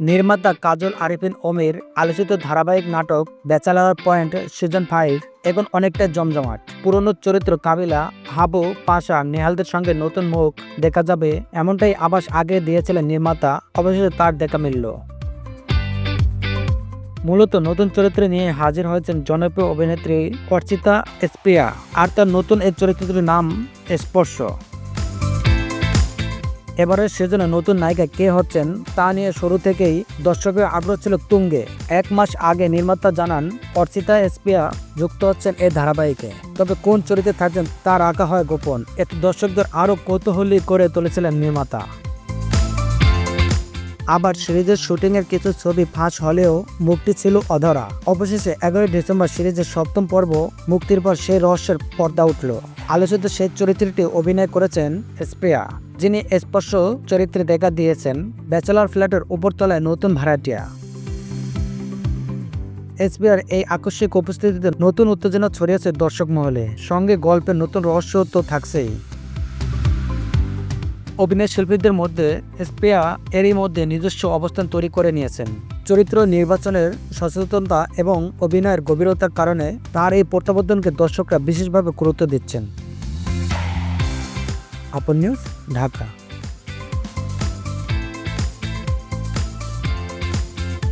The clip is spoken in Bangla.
নির্মাতা কাজল আরিফিন ওমের আলোচিত ধারাবাহিক নাটক ব্যাচেলার পয়েন্ট সিজন ফাইভ এখন অনেকটা জমজমাট। পুরনো চরিত্র কাবিলা, হাবু, পাশা, নেহালদের সঙ্গে নতুন মুখ দেখা যাবে, এমনটাই আবাস আগে দিয়েছিলেন নির্মাতা, অবশেষে তার দেখা মিলল। মূলত নতুন চরিত্রে নিয়ে হাজির হয়েছেন জনপ্রিয় অভিনেত্রী অর্চিতা এসপিয়া আর তার নতুন এই চরিত্রটির নাম স্পর্শ। এবারের সিজনে নতুন নায়িকা কে হচ্ছেন তা নিয়ে শুরু থেকেই দর্শকের আগ্রহ ছিল তুঙ্গে। এক মাস আগে নির্মাতা জানান, অর্চিতা এসপিয়া যুক্ত হচ্ছেন এই ধারাবাহিকে। তবে কোন চরিত্রে থাকছেন তা রাখা হয় গোপন। এতে দর্শকদের আরও কৌতূহলী করে তুলেছিলেন নির্মাতা। আবার সিরিজের শুটিংয়ের কিছু ছবি ফাঁস হলেও মুক্তি ছিল অধরা। অবশেষে এগারোই ডিসেম্বর সিরিজের সপ্তম পর্ব মুক্তির পর সেই রহস্যের পর্দা উঠল। আলোচিত সেই চরিত্রটি অভিনয় করেছেন স্প্রিয়া যিনি স্পর্শ চরিত্রে দেখা দিয়েছেন, ব্যাচেলার ফ্ল্যাটের উপরতলায় নতুন ভাড়াটিয়া। এসবিআর এই আকস্মিক উপস্থিতিতে নতুন উত্তেজনা ছড়িয়েছে দর্শক মহলে। সঙ্গে গল্পের নতুন রহস্য তো থাকছেই। অভিনয় শিল্পীদের মধ্যে স্পেয়া এরই মধ্যে নিজস্ব অবস্থান তৈরি করে নিয়েছেন। চরিত্র নির্বাচনের সচেতনতা এবং অভিনয়ের গভীরতার কারণে তার এই প্রত্যাবর্তনকে দর্শকরা বিশেষভাবে গুরুত্ব দিচ্ছেন। आपण न्यूज ढाका.